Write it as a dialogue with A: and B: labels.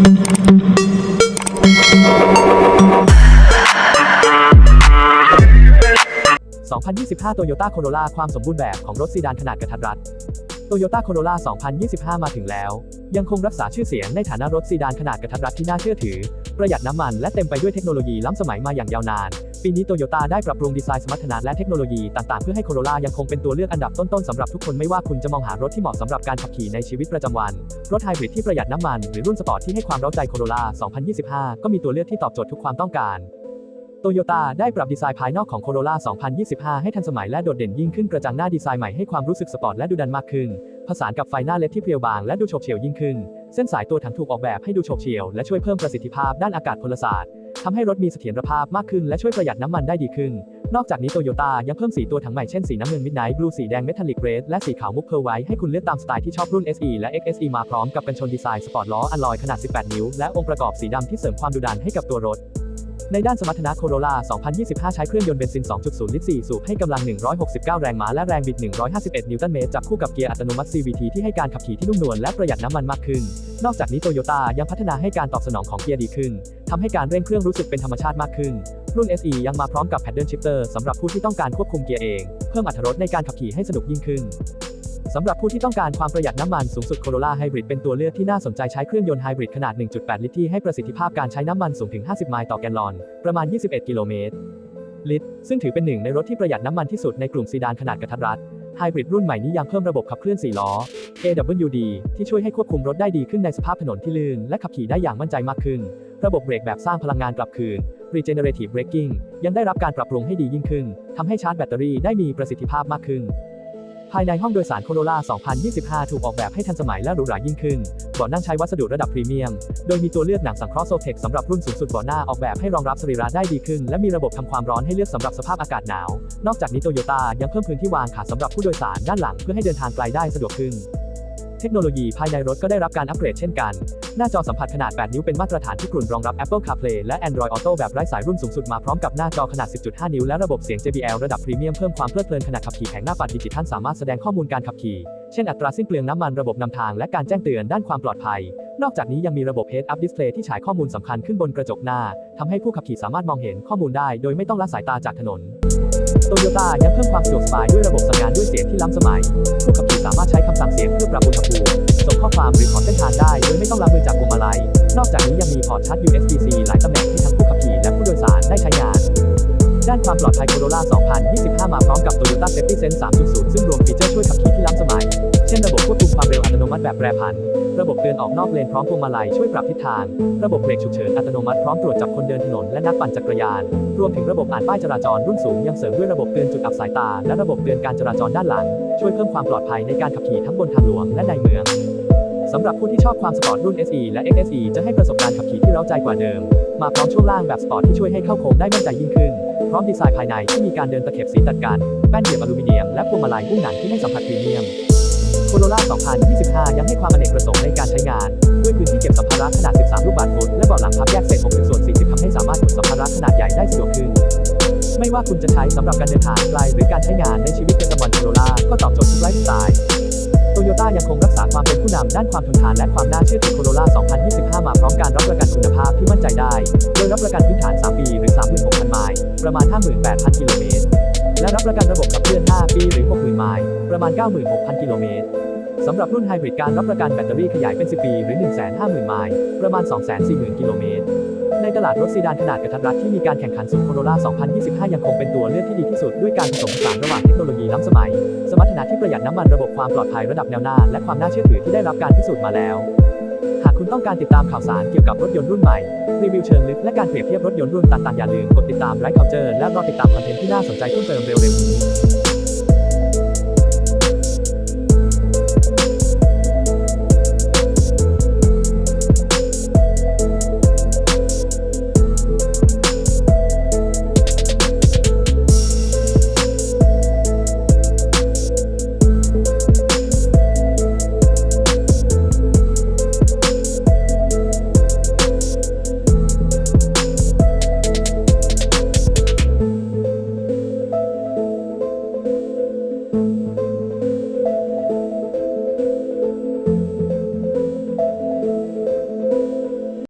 A: 2025 Toyota Corolla ความสมบูรณ์แบบของรถซีดานขนาดกระทัดรัด Toyota Corolla 2025 มาถึงแล้ว ยังคงรักษาชื่อเสียงในฐานะรถซีดานขนาดกระทัดรัดที่น่าเชื่อถือ ประหยัดน้ำมันและเต็มไปด้วยเทคโนโลยีล้ำสมัยมาอย่างยาวนาน ปีนี้โตโยต้าได้ปรับปรุงดีไซน์สมรรถนะและเทคโนโลยีต่างๆ เพื่อให้ Corolla ยังคงเป็นตัวเลือกอันดับต้นๆสำหรับทุกคนไม่ว่าคุณจะมองหารถที่เหมาะสำหรับการขับขี่ในชีวิตประจำวัน รถไฮบริดที่ประหยัดน้ำมันหรือรุ่นสปอร์ตที่ให้ความเร้าใจ Corolla 2025 ก็มีตัวเลือกที่ตอบโจทย์ทุกความต้องการโตโยต้าได้ปรับดีไซน์ภายนอกของ Corolla 2025 ให้ทันสมัยและโดดเด่นยิ่งขึ้นกระจังหน้าดีไซน์ใหม่ให้ความรู้สึกสปอร์ตและดูดันมากขึ้น ผสานกับไฟหน้าเลดที่เพรียวบางและดูโฉบเฉี่ยวยิ่งขึ้น เส้นสายตัวถังถูกออกแบบให้ดูโฉบเฉี่ยวและช่วยเพิ่มประสิทธิภาพด้านอากาศพลศาสตร์ทำให้รถมีเสถียรภาพมากขึ้นและช่วยประหยัดน้ำมันได้ดีขึ้น นอกจากนี้โตโยต้ายังเพิ่มสีตัวถังใหม่เช่นสีน้ำเงินมิดไนท์บลูสีแดงเมทัลลิกเรดและสีขาวมุกเพร์ลไว้ให้คุณเลือกตามสไตล์ที่ชอบรุ่น SE และ XSE มาพร้อมกับกันชนดีไซน์สปอร์ตล้ออะลอยขนาด 18 นิ้ว และองค์ประกอบสีดำที่เสริมความดุดันให้กับตัวรถ ในด้านสมรรถนะ Corolla 2025 ใช้เครื่องยนต์เบนซิน 2.0 ลิตร 4 สูบให้กำลัง 169 แรงม้าและแรงบิด 151 นิวตันเมตร จับคู่กับเกียร์อัตโนมัติ CVT ที่ให้การขับขี่ที่นุ่มนวลและประหยัดน้ำมันมากขึ้น นอกจากนี้ Toyota ยังพัฒนาให้การตอบสนองของเกียร์ดีขึ้น ทำให้การเร่งเครื่องรู้สึกเป็นธรรมชาติมากขึ้น รุ่น SE ยังมาพร้อมกับ Paddle Shifter สำหรับผู้ที่ต้องการควบคุมเกียร์เอง เพิ่มอรรถรสในการขับขี่ให้สนุกยิ่งขึ้น สำหรับผู้ที่ต้องการความประหยัดน้ำมันสูงสุด Corolla Hybrid เป็นตัวเลือกที่น่าสนใจใช้เครื่องยนต์ไฮบริดขนาด 1.8 ลิตรที่ให้ประสิทธิภาพการใช้น้ำมันสูงถึง 50 ไมล์ต่อแกลลอน ประมาณ 21 กิโลเมตร ลิตร ซึ่งถือเป็นหนึ่งในรถที่ประหยัดน้ำมันที่สุดในกลุ่มซีดานขนาดกระทัดรัดไฮบริดรุ่นใหม่นี้ยังเพิ่มระบบขับเคลื่อน 4 ล้อ AWD ที่ช่วยให้ควบคุมรถได้ดีขึ้นในสภาพถนนที่ลื่น และขับขี่ได้อย่างมั่นใจมากขึ้น ระบบเบรกแบบสร้างพลังงานกลับคืน Regenerative Braking ยังได้รับการปรับปรุงให้ดียิ่งขึ้นทำให้ชาร์จแบตเตอรี่ได้มีประสิทธิภาพมากขึ้น ภายในห้องโดยสารโคโรล่า 2025 ถูกออกแบบให้ทันสมัยและหรูหรายิ่งขึ้นเบาะนั่งใช้วัสดุระดับพรีเมียม โดยมีตัวเลือกหนังสังเคราะห์โซเทคสำหรับรุ่นสูงสุดเบาะหน้าออกแบบให้รองรับสรีระได้ดีขึ้น และมีระบบทำความร้อนให้เลือกสำหรับสภาพอากาศหนาว นอกจากนี้โตโยต้ายังเพิ่มพื้นที่วางขาสำหรับผู้โดยสารด้านหลังเพื่อให้เดินทางไกลได้สะดวกขึ้น เทคโนโลยีภายในรถก็ได้รับการอัปเกรดเช่นกัน หน้าจอสัมผัสขนาด 8 นิ้วเป็นมาตรฐานที่กลุ่นรองรับ Apple CarPlay และ Android Auto แบบไร้สายรุ่นสูงสุดมาพร้อมกับหน้าจอขนาด 10.5 นิ้วและระบบเสียง JBL ระดับพรีเมียมเพิ่มความเพลิดเพลินขณะขับขี่แผงหน้าปัดดิจิทัลสามารถแสดงข้อมูลการขับขี่ เช่นอัตราสิ้นเปลืองน้ำมันระบบนำทางและการแจ้งเตือนด้านความปลอดภัย นอกจากนี้ยังมีระบบ Head Up Display ที่ฉายข้อมูลสำคัญขึ้นบนกระจกหน้าทำให้ผู้ขับขี่สามารถมองเห็นข้อมูลได้ โดยไม่ต้องละสายตาจากถนนโตโยต้ายังเพิ่มความสะดวกสบายด้วยระบบสั่งงานด้วยเสียงที่ล้ำสมัย ต้องรับมือจากพวงมาลัย นอกจากนี้ยังมีพอร์ตชาร์จ USB-C หลายตำแหน่งให้ทั้งผู้ขับขี่และผู้โดยสารได้ใช้งาน ด้านความปลอดภัย Corolla 2025 มาพร้อมกับ Toyota Safety Sense 3.0 ซึ่งรวมฟีเจอร์ช่วยขับขี่ที่ล้ำสมัย เช่นระบบควบคุมความเร็วอัตโนมัติแบบแปรผัน ระบบเตือนออกนอกเลนพร้อมพวงมาลัยช่วยปรับทิศทาง ระบบเบรกฉุกเฉินอัตโนมัติพร้อมตรวจจับคนเดินถนนและนักปั่นจักรยาน รวมถึงระบบอ่านป้ายจราจรรุ่นสูงยังเสริมด้วยระบบเตือนจุดอับสายตา และระบบเตือนการจราจรด้านหลัง ช่วยเพิ่มความปลอดภัยในการขับขี่ทั้งบนทางหลวงและในเมือง สำหรับผู้ที่ชอบความสปอร์ตรุ่น SE และ XSE จะให้ประสบการณ์ขับขี่ที่เร้าใจกว่าเดิม มาพร้อมช่วงล่างแบบสปอร์ตที่ช่วยให้เข้าโค้งได้มั่นใจยิ่งขึ้น พร้อมดีไซน์ภายในที่มีการเดินตะเข็บสีตัดกัน แป้นเหยียบอลูมิเนียม และพวงมาลัยหุ้มหนังที่ให้สัมผัสพรีเมียม Corolla 2025 ยังให้ความอเนกประสงค์ในการใช้งาน ด้วยพื้นที่เก็บสัมภาระขนาด 13 ลูกบาศก์ฟุต และเบาะหลังพับแยกเศษ6ถึงส่วน 40ทำให้สามารถขนสัมภาระขนาดใหญ่ได้สะดวกขึ้น ไม่ว่าคุณจะใช้สำหรับการเดินทางไกลหรือการใช้งานในชีวิตประจำวัน Corolla ก็ตอบโจทย์ทุกไลฟ์สไตล์ โตโยต้ายังคงรักษาความเป็นผู้นำด้านความทนทานและความน่าเชื่อถือ Corolla 2025 มาพร้อมการรับประกันคุณภาพที่มั่นใจได้ โดยรับประกันพื้นฐาน 3 ปี หรือ 36,000 ไมล์ ประมาณ 58,000 กิโลเมตร และรับประกันระบบขับเคลื่อน 5 ปี หรือ 60,000 ไมล์ ประมาณ 96,000 กิโลเมตรสำหรับรุ่นไฮบริดการรับประกันแบตเตอรี่ขยายเป็น 10 ปี หรือ 150,000 ไมล์ ประมาณ 240,000 กิโลเมตร ในตลาดรถซีดานขนาดกระทัดรัดที่มีการแข่งขันสูง Corolla 2025 ยังคงเป็นตัวเลือกที่ดีที่สุดด้วยการผสมผสานระหว่างเทคโนโลยีล้ำสมัย สมรรถนะที่ประหยัดน้ำมันระบบความปลอดภัยระดับแนวหน้า และความน่าเชื่อถือที่ได้รับการพิสูจน์มาแล้ว หากคุณต้องการติดตามข่าวสารเกี่ยวกับรถยนต์รุ่นใหม่ รีวิวเชิงลึกและการเปรียบเทียบรถยนต์รุ่นต่างๆอย่าลืมกดติดตามไลค์เคาเจอร์และรอติดตามคอนเทนต์ที่น่าสนใจเพิ่มเติมเร็วๆนี้